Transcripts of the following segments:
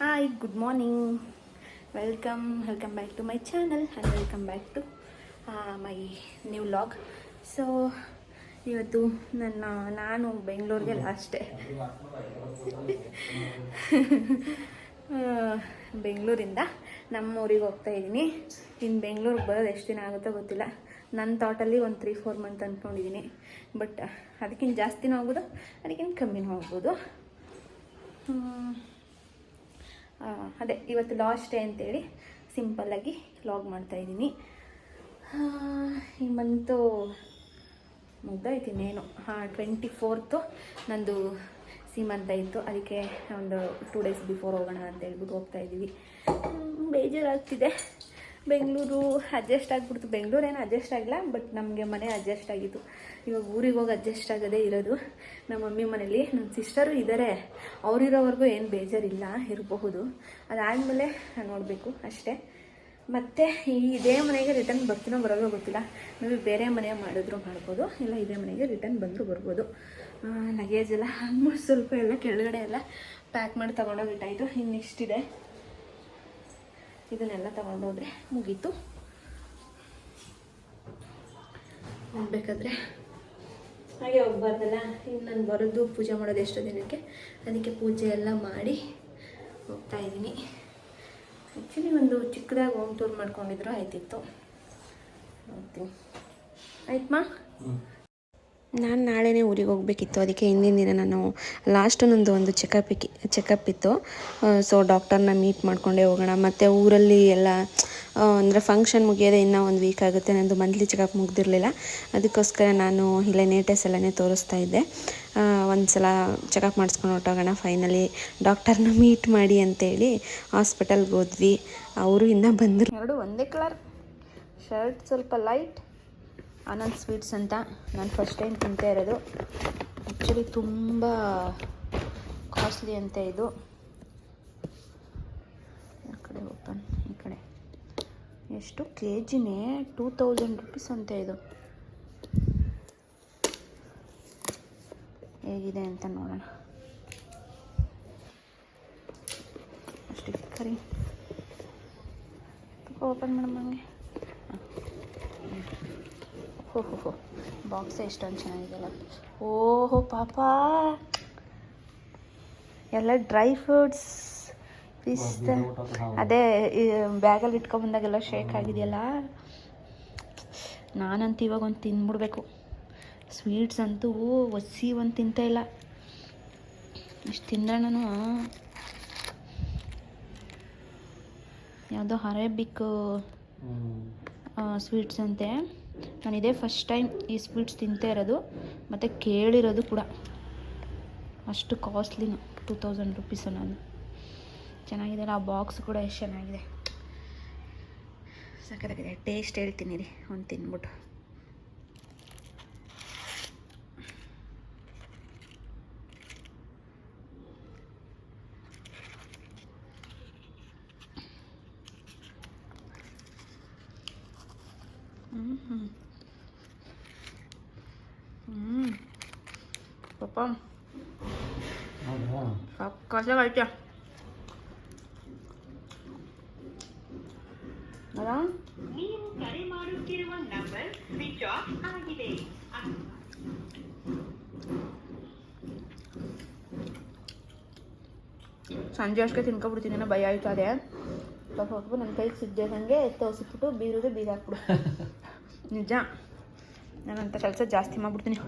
Hi good morning welcome welcome back to my channel and welcome back to my new vlog so ಇವತ್ತು ನನ್ನ, ನಾನು ಬೆಂಗಳೂರಿಗೆ ಲಾಸ್ಟೇ ಬೆಂಗಳೂರಿಂದ ನಮ್ಮ ಊರಿಗೆ ಹೋಗ್ತಾ ಇದ್ದೀನಿ. ಇನ್ನು ಬೆಂಗಳೂರಿಗೆ ಬರೋದು ಎಷ್ಟು ದಿನ ಆಗುತ್ತೋ ಗೊತ್ತಿಲ್ಲ. ನನ್ನ ಥಾಟಲ್ಲಿ ಒಂದು ತ್ರೀ ಫೋರ್ ಮಂತ್ ಅಂದ್ಕೊಂಡಿದ್ದೀನಿ ಬಟ್ ಅದಕ್ಕಿಂತ ಜಾಸ್ತಿನೂ ಆಗ್ಬೋದು ಅದಕ್ಕಿಂತ ಕಮ್ಮಿನೂ ಆಗ್ಬೋದು ಅದೇ, ಇವತ್ತು ಲಾಸ್ಟ್ ಡೇ ಅಂತೇಳಿ ಸಿಂಪಲ್ಲಾಗಿ ಲಾಗ್ ಮಾಡ್ತಾಯಿದ್ದೀನಿ ಈ ಮಂತು ಮುಗ್ದಾಯ್ತು ಇನ್ನೇನು. ಹಾಂ ಟ್ವೆಂಟಿ ಫೋರ್ತು ನಂದು ಸೀಮಂತ ಇತ್ತು. ಅದಕ್ಕೆ ಒಂದು ಟೂ ಡೇಸ್ ಬಿಫೋರ್ ಹೋಗೋಣ ಅಂತ ಹೇಳ್ಬಿಟ್ಟು ಹೋಗ್ತಾ ಇದ್ದೀವಿ. ಬೇಜಾರಾಗ್ತಿದೆ. ಬೆಂಗಳೂರು ಅಡ್ಜಸ್ಟ್ ಆಗಿಬಿಡ್ತು. ಬೆಂಗಳೂರೇನು ಅಡ್ಜಸ್ಟ್ ಆಗಿಲ್ಲ ಬಟ್ ನಮಗೆ ಮನೆ ಅಡ್ಜಸ್ಟ್ ಆಗಿತ್ತು. ಇವಾಗ ಊರಿಗೆ ಹೋಗಿ ಅಡ್ಜಸ್ಟ್ ಆಗೋದೇ ಇರೋದು. ನಮ್ಮ ಮಮ್ಮಿ ಮನೇಲಿ ನನ್ನ ಸಿಸ್ಟರು ಇದ್ದಾರೆ ಅವರಿರೋವರೆಗೂ ಏನು ಬೇಜಾರಿಲ್ಲ ಇರಬಹುದು. ಅದಾದಮೇಲೆ ನೋಡಬೇಕು ಅಷ್ಟೇ. ಮತ್ತು ಈ ಇದೇ ಮನೆಗೆ ರಿಟರ್ನ್ ಬರ್ತೀನೋ ಬರೋದೋ ಗೊತ್ತಿಲ್ಲ. ನೀವು ಬೇರೆ ಮನೆ ಮಾಡಿದ್ರು ಮಾಡ್ಬೋದು. ಇಲ್ಲ ಇದೇ ಮನೆಗೆ ರಿಟರ್ನ್ ಬಂದರೂ ಬರ್ಬೋದು. ಲಗೇಜ್ ಎಲ್ಲ ಆಲ್ಮೋಸ್ಟ್ ಸ್ವಲ್ಪ ಎಲ್ಲ ಕೆಳಗಡೆ ಎಲ್ಲ ಪ್ಯಾಕ್ ಮಾಡಿ ತೊಗೊಂಡೋಗಿಟ್ಟಾಯಿತು ಇನ್ನು ಇಷ್ಟಿದೆ ಇದನ್ನೆಲ್ಲ ತಗೊಂಡೋದ್ರೆ ಮುಗೀತು. ಹೋಗ್ಬೇಕಾದ್ರೆ. ಹಾಗೆ ಹೋಗ್ಬಾರ್ದಲ್ಲ? ಇನ್ನು ನಾನು ಬರೋದು ಪೂಜೆ ಮಾಡೋದು ಎಷ್ಟೋ ದಿನಕ್ಕೆ. ಅದಕ್ಕೆ ಪೂಜೆ ಎಲ್ಲ ಮಾಡಿ ಹೋಗ್ತಾ ಇದ್ದೀನಿ. ಆ್ಯಕ್ಚುಲಿ ಒಂದು ಚಿಕ್ಕದಾಗಿ ಹೋಮ್ ಟೂರ್ ಮಾಡ್ಕೊಂಡಿದ್ರು, ಆಯ್ತಿತ್ತು. ಆಯ್ತು ಆಯ್ತಮ್ಮ ನಾನು ನಾಳೆನೇ ಊರಿಗೆ ಹೋಗಬೇಕಿತ್ತು. ಅದಕ್ಕೆ ಹಿಂದಿನ ದಿನ ನಾನು ಲಾಸ್ಟ್ ನಂದು ಒಂದು ಚೆಕಪ್ ಚೆಕಪ್ ಇತ್ತು. ಸೊ ಡಾಕ್ಟರ್ನ ಮೀಟ್ ಮಾಡ್ಕೊಂಡೇ ಹೋಗೋಣ. ಮತ್ತು ಊರಲ್ಲಿ ಎಲ್ಲ ಅಂದರೆ ಫಂಕ್ಷನ್ ಮುಗಿಯೋದೇ ಇನ್ನೂ ಒಂದು ವೀಕ್ ಆಗುತ್ತೆ. ನಂದು ಮಂತ್ಲಿ ಚೆಕಪ್ ಮುಗ್ದಿರಲಿಲ್ಲ. ಅದಕ್ಕೋಸ್ಕರ ನಾನು ಇಲ್ಲೇ ನೇಟೆಸ್ ಎಲ್ಲನೇ ತೋರಿಸ್ತಾ ಇದ್ದೆ. ಒಂದು ಸಲ ಚೆಕಪ್ ಮಾಡಿಸ್ಕೊಂಡು ಹೊಟ್ಟೋಗೋಣ ಫೈನಲಿ ಡಾಕ್ಟರ್ನ ಮೀಟ್ ಮಾಡಿ ಅಂತೇಳಿ ಹಾಸ್ಪಿಟಲ್ಗೆ ಹೋದ್ವಿ. ಅವರು ಇನ್ನೂ ಬಂದರು. ಎರಡು ಒಂದೇ ಕಲರ್ ಶರ್ಟ್ ಸ್ವಲ್ಪ ಲೈಟ್ ಆನಂದ್ ಸ್ವೀಟ್ಸ್ ಅಂತ ನಾನು ಫಸ್ಟ್ ಟೈಮ್ ತಿಂತಾ ಇರೋದು. ಆ್ಯಕ್ಚುಲಿ ತುಂಬ ಕಾಸ್ಟ್ಲಿ ಅಂತ ಇದು. ಆ ಕಡೆ ಓಪನ್ ಈ ಕಡೆ. ಎಷ್ಟು? ಕೆ ಜಿನೇ ಟೂ ತೌಸಂಡ್ ರುಪೀಸ್ ಅಂತ ಇದು. ಹೇಗಿದೆ ಅಂತ ನೋಡೋಣ. ಅಷ್ಟೇ ಕರಿ ಓಪನ್ ಮಾಡಮ್ಮ ಹಂಗೆ? ಹೋ ಹೋ ಹೋ ಬಾಕ್ಸ್ ಎಷ್ಟೊಂದು ಚೆನ್ನಾಗಿದೆಯಲ್ಲ ಓಹೋ ಪಾಪ. ಎಲ್ಲ ಡ್ರೈ ಫ್ರೂಟ್ಸ್ ಪಿಸ್ತ ಅದೇ ಬ್ಯಾಗಲ್ಲಿ ಇಟ್ಕೊಂಬಂದಾಗೆಲ್ಲ ಶೇಕ್ ಆಗಿದೆಯಲ್ಲ. ನಾನಂತೂ ಇವಾಗ ಒಂದು ತಿಂದ್ಬಿಡ್ಬೇಕು ಸ್ವೀಟ್ಸ್ ಅಂತೂ ಒಸಿ ಒಂದು ತಿಂತಾ ಇಲ್ಲ. ಇಷ್ಟು ತಿಂದಣ್ಣನು ಯಾವುದೋ ಅರೇಬಿಕ್ ಸ್ವೀಟ್ಸ್ ಅಂತೆ. ನಾನು ಇದೇ ಫಸ್ಟ್ ಟೈಮ್ ಈ ಸ್ವೀಟ್ಸ್ ತಿಂತಾ ಇರೋದು. ಮತ್ತು ಕೇಳಿರೋದು ಕೂಡ. ಅಷ್ಟು ಕಾಸ್ಟ್ಲಿನ ಟೂ ತೌಸಂಡ್ ರುಪೀಸ್ ಅನ್ನೋದು ಚೆನ್ನಾಗಿದೆ ಆ ಬಾಕ್ಸ್ ಕೂಡ ಎಷ್ಟು ಚೆನ್ನಾಗಿದೆ. ಸಖತ್ತಾಗಿದೆ ಟೇಸ್ಟ್ ಹೇಳ್ತೀನಿ ರೀ. ಒಂದು ತಿನ್ಬಿಟ್ಟು. ಹ್ಞೂ ಹ್ಞೂ ಹ್ಞೂ ಪಾಪ ಕಸಾಗೈತೆ ಅಲ್ಲ ನೀವು ಕರೆ ಮಾಡುತ್ತಿರುವ ನಂಬರ್ ಸ್ವಿಚ್ ಆಫ್ ಆಗಿದೆ ಸಂಜೆ ಅಷ್ಟೇ ತಿನ್ಕೊಬಿಡ್ತೀನಿ ಅನ್ನೋ ಭಯ ಆಯ್ತು ಅದೇ ಪಾಪ ಪಾಪ ನನ್ನ ಕೈಗೆ ಸಿದ್ದಂಗೆ ತೋರಿಸ್ಬಿಟ್ಟು ಬೀರುದೆ ಬೀರು ಹಾಕ್ಬಿಡು ನಿಜ. ನಾನಂಥ ಕೆಲಸ ಜಾಸ್ತಿ ಮಾಡಿಬಿಡ್ತೀನಿ.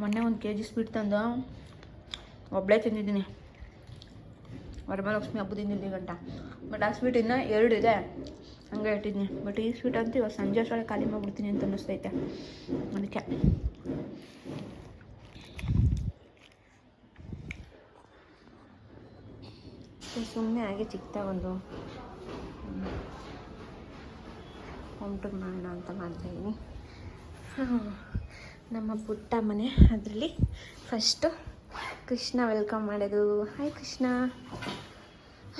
ಮೊನ್ನೆ ಒಂದು ಕೆ ಜಿ ಸ್ವೀಟ್ ತಂದು. ಒಬ್ಬಳೇ ತಿಂದಿದ್ದೀನಿ. ವರಮಹಾಲಕ್ಷ್ಮಿ ಹಬ್ಬದಿಂದ ಇಲ್ಲಿ ಗಂಟ. ಬಟ್ ಆ ಸ್ವೀಟ್ ಇನ್ನೂ ಎರಡು ಇದೆ. ಹಂಗೆ ಇಟ್ಟಿದ್ದೀನಿ ಬಟ್ ಈ ಸ್ವೀಟ್ ಅಂತೂ ಇವಾಗ ಸಂಜೆ ಅಷ್ಟೊಳಗೆ ಖಾಲಿ ಮಾಡಿಬಿಡ್ತೀನಿ ಅಂತ ಅನ್ನಿಸ್ತೈತೆ. ಅದಕ್ಕೆ. ಸುಮ್ಮನೆ ಆಗಿ ಚಿಕ್ಕ ಒಂದು ಹೋಮ್ ಟೂರ್ ಮಾಡೋಣ ಅಂತ ಮಾಡ್ತಾಯಿದ್ದೀನಿ. ನಮ್ಮ ಪುಟ್ಟ ಮನೆ ಅದರಲ್ಲಿ ಫಸ್ಟು ಕೃಷ್ಣ ವೆಲ್ಕಮ್ ಮಾಡೋದು. ಹಾಯ್ ಕೃಷ್ಣ.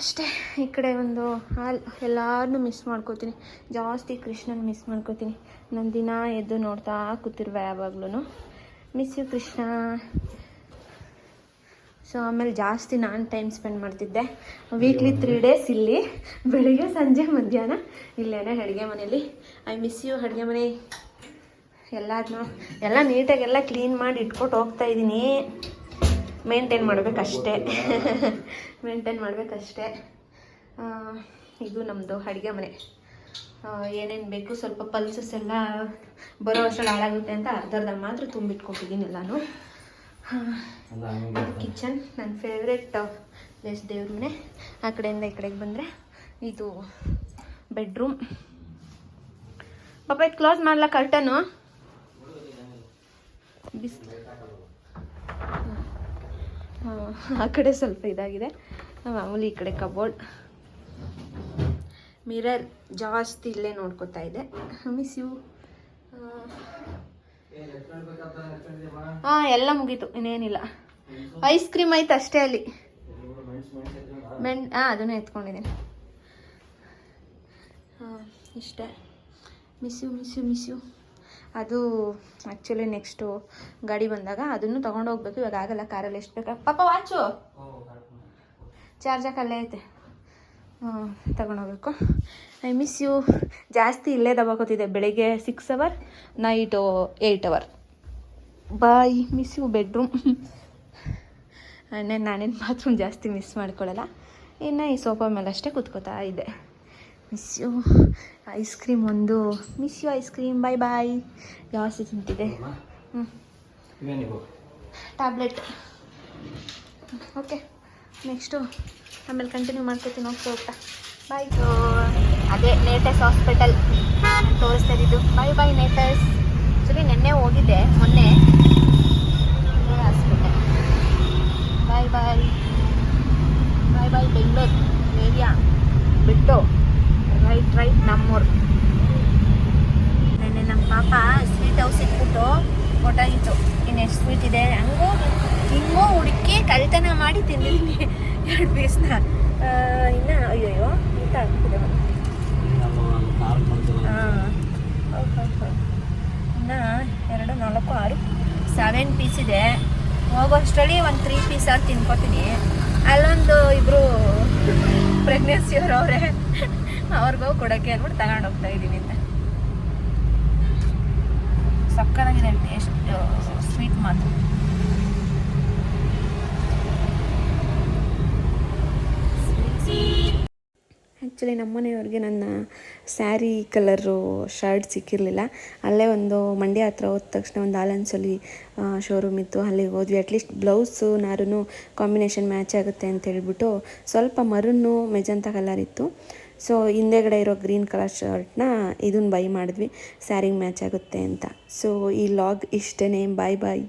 ಅಷ್ಟೇ, ಈ ಕಡೆ ಒಂದು ಹಾಲ್ ಎಲ್ಲರನ್ನೂ ಮಿಸ್ ಮಾಡ್ಕೋತೀನಿ. ಜಾಸ್ತಿ ಕೃಷ್ಣನ ಮಿಸ್ ಮಾಡ್ಕೋತೀನಿ. ನಾನು ದಿನ ಎದ್ದು ನೋಡ್ತಾ ಕೂತಿರ್ವೆ ಯಾವಾಗ್ಲೂ ಮಿಸ್ ಯು ಕೃಷ್ಣ. ಸೊ ಆಮೇಲೆ ಜಾಸ್ತಿ ನಾನು ಟೈಮ್ ಸ್ಪೆಂಡ್ ಮಾಡ್ತಿದ್ದೆ. ವೀಕ್ಲಿ ತ್ರೀ ಡೇಸ್ ಇಲ್ಲಿ. ಬೆಳಿಗ್ಗೆ, ಸಂಜೆ, ಮಧ್ಯಾಹ್ನ. ಇಲ್ಲೇನೆ ಅಡುಗೆ ಮನೇಲಿ. ಐ ಮಿಸ್ ಯು ಅಡುಗೆ ಮನೆ. ಎಲ್ಲದನ್ನೂ ಎಲ್ಲ ನೀಟಾಗೆಲ್ಲ ಕ್ಲೀನ್ ಮಾಡಿ ಇಟ್ಕೊಟ್ಟು ಹೋಗ್ತಾ ಇದ್ದೀನಿ. ಮೇಂಟೈನ್ ಮಾಡಬೇಕಷ್ಟೇ. ಮೇಂಟೈನ್ ಮಾಡಬೇಕಷ್ಟೇ. ಇದು ನಮ್ಮದು ಅಡುಗೆ ಮನೆ. ಏನೇನು ಬೇಕು ಸ್ವಲ್ಪ ಪಲ್ಸಸ್ ಎಲ್ಲ ಬರೋ ವರ್ಷದಲ್ಲಿ ಹಾಳಾಗುತ್ತೆ ಅಂತ ಅರ್ಧರ್ಧ ಮಾತ್ರ ತುಂಬಿಟ್ಕೊಟ್ಟಿದ್ದೀನಿ ಎಲ್ಲಾನು. ಕಿಚನ್ ನನ್ನ ಫೇವ್ರೆಟ್ ಪ್ಲೇಸ್ ದೇವ್ರ ಮನೆ. ಆ ಕಡೆಯಿಂದ ಈ ಕಡೆಗೆ ಬಂದರೆ ಇದು ಬೆಡ್ರೂಮ್ ಪಾಪ ಇದು ಕ್ಲೋಸ್ ಮಾಡಲ ಕರ್ಟನು ಬಿಸ್ ಆ ಕಡೆ ಸ್ವಲ್ಪ ಇದಾಗಿದೆ. ಮಾಮೂಲಿ ಈ ಕಡೆ ಕಬೋರ್ಡ್ ಮಿರರ್ ಜಾಸ್ತಿ ಇಲ್ಲೇ ನೋಡ್ಕೋತಾ ಇದೆ. ಮಿಸ್ ಯು ಹಾಂ, ಎಲ್ಲ ಮುಗೀತು, ಇನ್ನೇನಿಲ್ಲ. ಐಸ್ ಕ್ರೀಮ್ ಆಯ್ತು ಅಷ್ಟೇ ಅಲ್ಲಿ. ಮೆಣ್ ಹಾಂ ಅದನ್ನು ಎತ್ಕೊಂಡಿದ್ದೀನಿ. ಹಾಂ, ಇಷ್ಟೇ. ಮಿಸ್ ಯು ಮಿಸ್ ಯು ಅದು ಆ್ಯಕ್ಚುಲಿ ನೆಕ್ಸ್ಟು ಗಾಡಿ ಬಂದಾಗ ಅದನ್ನು ತೊಗೊಂಡು ಹೋಗ್ಬೇಕು, ಇವಾಗ ಆಗಲ್ಲ, ಕಾರಲ್ಲಿ ಎಷ್ಟು ಬೇಕಾ? ಪಾಪ ವಾಚು ಚಾರ್ಜ್ ಹಾಕಲ್ಲೇ ಐತೆ. ಹಾಂ ತಗೊಂಡೋಗ್ಬೇಕು ಐ ಮಿಸ್ ಯು ಜಾಸ್ತಿ ಇಲ್ಲೇ ದಬಾಕೋತಿದ್ದೆ ಬೆಳಿಗ್ಗೆ six hour night eight hour bye miss you bedroom ಅಣ್ಣ ನಾನೇನು ಬಾತ್ರೂಮ್ ಜಾಸ್ತಿ ಮಿಸ್ ಮಾಡ್ಕೊಳ್ಳಲ್ಲ ಇನ್ನು ಈ ಸೋಫಾ ಮೇಲೆ ಅಷ್ಟೇ ಕೂತ್ಕೋತಾ ಇದ್ದೆ. ಮಿಸ್ ಯು ಐಸ್ ಕ್ರೀಮ್ ಒಂದು. Miss you ice cream bye bye ಜಾಸ್ತಿ ತಿಂತಿದೆ ಹ್ಞೂ ಟ್ಯಾಬ್ಲೆಟ್ ಓಕೆ ನೆಕ್ಸ್ಟು ಆಮೇಲೆ ಕಂಟಿನ್ಯೂ ಮಾಡ್ಕೊತೀನಿ. ಹೋಗ್ತಾ ಹೋಗ್ತಾ. ಬಾಯ್ ಅದೇ ನೇಟಸ್ ಹಾಸ್ಪಿಟಲ್ ತೋರಿಸ್ತಾ ಇದ್ದಿದ್ದು ಬೈ ಬೈ ನೇಟಸ್ ಆ್ಯಕ್ಚುಲಿ ನಿನ್ನೆ ಹೋಗಿದ್ದೆ. ಮೊನ್ನೆ hospital bye bye bye bye Bengaluru area ಬಿಟ್ಟು ರೈಟ್ ರೈಟ್ ನಮ್ಮೂರು. ನೆನ್ನೆ ನಮ್ಮ ಪಾಪ ಸ್ವೀಟ್ ಹೌಸ್ ಇಟ್ಬಿಟ್ಟು ಫೋಟೋ ಇತ್ತು. ಎಷ್ಟು ಸ್ವೀಟ್ ಇದೆ? ಹಂಗೂ, ಹಿಂಗೂ ಹುಡುಕಿ ಕಳ್ತನ ಮಾಡಿ ತಿಂದಿದ್ದೀನಿ. ಎರಡು ಪೀಸ್ನ ಇನ್ನು, ಅಯ್ಯಯ್ಯೋ ಊಟ ಆಗ್ತಿದೆ ಇನ್ನು ಎರಡು, ನಾಲ್ಕು, ಆರು. ಸೆವೆನ್ ಪೀಸ್ ಇದೆ. ಹೋಗೋಷ್ಟರಲ್ಲಿ ಒಂದು ತ್ರೀ ಪೀಸ್ ಆಗಿ ತಿನ್ಕೋತೀನಿ. ಅಲ್ಲೊಂದು ಇಬ್ಬರು ಪ್ರೆಗ್ನೆನ್ಸಿ ಅವರೇ, ಅವ್ರಿಗೂ ಕೊಡೋಕ್ಕೆ ಅಂದ್ಬಿಟ್ಟು ತಗೊಂಡು ಹೋಗ್ತಾ ಇದ್ದೀನಿ ಅಂತ. ಟೇಸ್ಟ್ ಸ್ವೀಟ್ ಮಾತ್ರ ಆ್ಯಕ್ಚುಲಿ ನಮ್ಮನೆಯವ್ರಿಗೆ ನನ್ನ ಸ್ಯಾರಿ ಕಲರು ಶರ್ಟ್ ಸಿಕ್ಕಿರಲಿಲ್ಲ. ಅಲ್ಲೇ ಒಂದು ಮಂಡ್ಯ ಹತ್ರ ಹೋದ ತಕ್ಷಣ ಒಂದು ಆಲನ್ಸಲ್ಲಿ ಶೋರೂಮ್ ಇತ್ತು. ಅಲ್ಲಿಗೆ ಹೋದ್ವಿ. ಅಟ್ಲೀಸ್ಟ್ ಬ್ಲೌಸು ನಾರೂ ಕಾಂಬಿನೇಷನ್ ಮ್ಯಾಚ್ ಆಗುತ್ತೆ ಅಂತ ಹೇಳ್ಬಿಟ್ಟು ಸ್ವಲ್ಪ ಮರುನ್ನು ಮೆಜಂತ ಕಲರ್ ಇತ್ತು. ಸೊ ಹಿಂದೆಗಡೆ ಇರೋ ಗ್ರೀನ್ ಕಲರ್ ಶರ್ಟ್ನ ಇದನ್ನು ಬೈ ಮಾಡಿದ್ವಿ. ಸ್ಯಾರಿಗೆ ಮ್ಯಾಚ್ ಆಗುತ್ತೆ ಅಂತ. ಸೊ ಈ ಲಾಗ್ ಇಷ್ಟೇ ಬಾಯ್ ಬಾಯ್